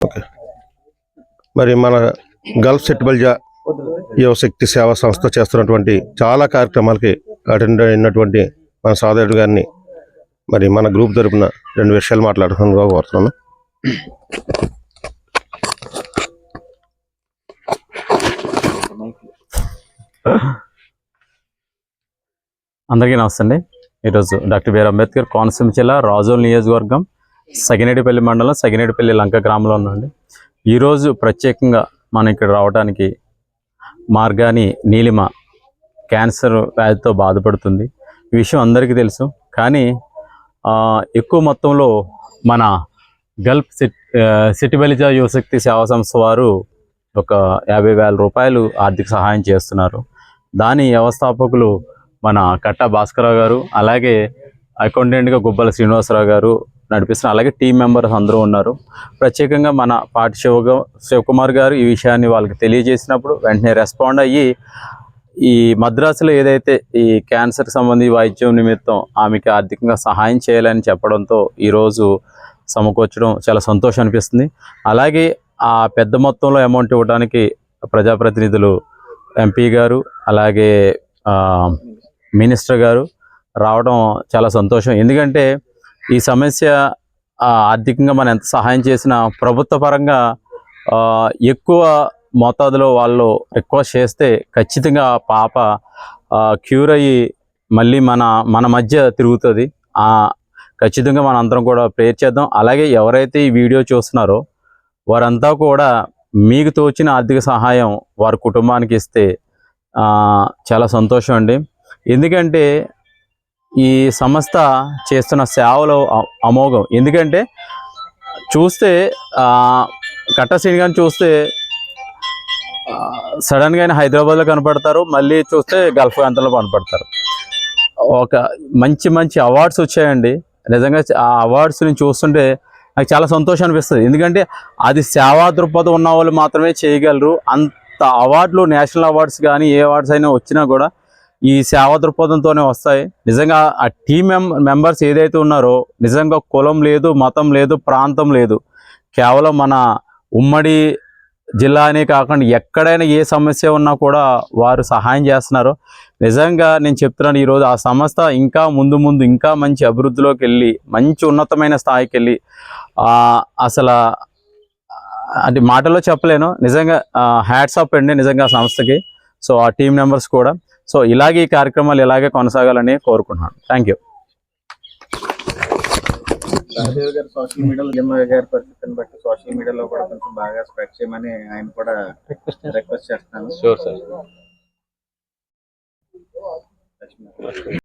Okay మరి మన Gulf సెట్బల్జా యువశక్తి సేవా సంస్థ చేస్తున్నటువంటి చాలా కార్యక్రమాలకి అటెండ్ అయినటువంటి మన సోదరుడు గారిని మరి మన గ్రూప్ తరపున రెండు విషయాలు మాట్లాడుకుని కోరుతున్నాను అందరికీ నమస్తే అండి. ఈరోజు డాక్టర్ బిఆర్ అంబేద్కర్ కోనసీమ జిల్లా రాజోల్ నియోజకవర్గం సగినేటిపల్లి మండలం సగినేటిపల్లి లంక గ్రామంలో ఉన్నాండి ఈరోజు ప్రత్యేకంగా మనం ఇక్కడ రావడానికి మార్గాని నీలిమ క్యాన్సర్ వ్యాధితో బాధపడుతుంది. ఈ విషయం అందరికీ తెలుసు. కానీ ఎక్కువ మొత్తంలో మన గల్ఫ్ సిట్ సిటిబలిజా యువశక్తి సేవా సంస్థ వారు ఒక యాభై వేల రూపాయలు ఆర్థిక సహాయం చేస్తున్నారు. దాని వ్యవస్థాపకులు మన కట్ట భాస్కరరావు గారు అలాగే అకౌంటెంట్గా గుబ్బల శ్రీనివాసరావు గారు నడిపిస్తున్నారు. అలాగే టీం మెంబర్స్ అందరూ ఉన్నారు. ప్రత్యేకంగా మన పాటి శివ శివకుమార్ గారు ఈ విషయాన్ని వాళ్ళకి తెలియజేసినప్పుడు వెంటనే రెస్పాండ్ అయ్యి ఈ మద్రాసులో ఏదైతే ఈ క్యాన్సర్ సంబంధి వైద్యం నిమిత్తం ఆమెకి ఆర్థికంగా సహాయం చేయాలని చెప్పడంతో ఈరోజు సమకూర్చడం చాలా సంతోషం అనిపిస్తుంది. అలాగే ఆ పెద్ద మొత్తంలో అమౌంట్ ఇవ్వడానికి ప్రజాప్రతినిధులు ఎంపీ గారు అలాగే మినిస్టర్ గారు రావడం చాలా సంతోషం. ఎందుకంటే ఈ సమస్య ఆర్థికంగా మనం ఎంత సహాయం చేసినా ప్రభుత్వ పరంగా ఎక్కువ మోతాదులో వాళ్ళు రిక్వెస్ట్ చేస్తే ఖచ్చితంగా పాప క్యూర్ అయ్యి మళ్ళీ మన మన మధ్య తిరుగుతుంది. ఖచ్చితంగా మన అందరం కూడా ప్రేర్ చేద్దాం. అలాగే ఎవరైతే ఈ వీడియో చూస్తున్నారో వారంతా కూడా మీకు తోచిన ఆర్థిక సహాయం వారి కుటుంబానికి ఇస్తే చాలా సంతోషం అండి. ఎందుకంటే ఈ సంస్థ చేస్తున్న సేవలు అమోఘం. ఎందుకంటే చూస్తే కట్టసీని కానీ చూస్తే సడన్గా ఆయన హైదరాబాద్లో కనపడతారు మళ్ళీ చూస్తే గల్ఫ్ ప్రాంతంలో కనపడతారు. ఒక మంచి మంచి అవార్డ్స్ వచ్చాయండి. నిజంగా ఆ అవార్డ్స్ని చూస్తుంటే నాకు చాలా సంతోషం అనిపిస్తుంది. ఎందుకంటే అది సేవా దృక్పథం ఉన్న వాళ్ళు మాత్రమే చేయగలరు. అంత అవార్డులు నేషనల్ అవార్డ్స్ కానీ ఏ అవార్డ్స్ అయినా వచ్చినా కూడా ఈ సేవ దృక్పథంతోనే వస్తాయి. నిజంగా ఆ టీం మెం మెంబర్స్ ఏదైతే ఉన్నారో నిజంగా కులం లేదు మతం లేదు ప్రాంతం లేదు. కేవలం మన ఉమ్మడి జిల్లా అనే కాకుండా ఎక్కడైనా ఏ సమస్య ఉన్నా కూడా వారు సహాయం చేస్తున్నారు. నిజంగా నేను చెప్తున్నాను ఈరోజు ఆ సంస్థ ఇంకా ముందు ముందు ఇంకా మంచి అభివృద్ధిలోకి వెళ్ళి మంచి ఉన్నతమైన స్థాయికి వెళ్ళి అసలు అంటే మాటల్లో చెప్పలేను. నిజంగా హ్యాట్స్ అండి నిజంగా సంస్థకి. సో ఆ టీం మెంబర్స్ కూడా. సో ఇలాగే ఈ కార్యక్రమాలు ఇలాగే కొనసాగాలని కోరుకుంటున్నాను. థ్యాంక్ యూ సహదేవ్ గారు సోషల్ మీడియాలో జమ్మ గారి పరిస్థితిని బట్టి సోషల్ మీడియాలో కూడా కొంచెం బాగా స్ప్రెడ్ చేయమని ఆయన కూడా రిక్వెస్ట్ షూర్ సార్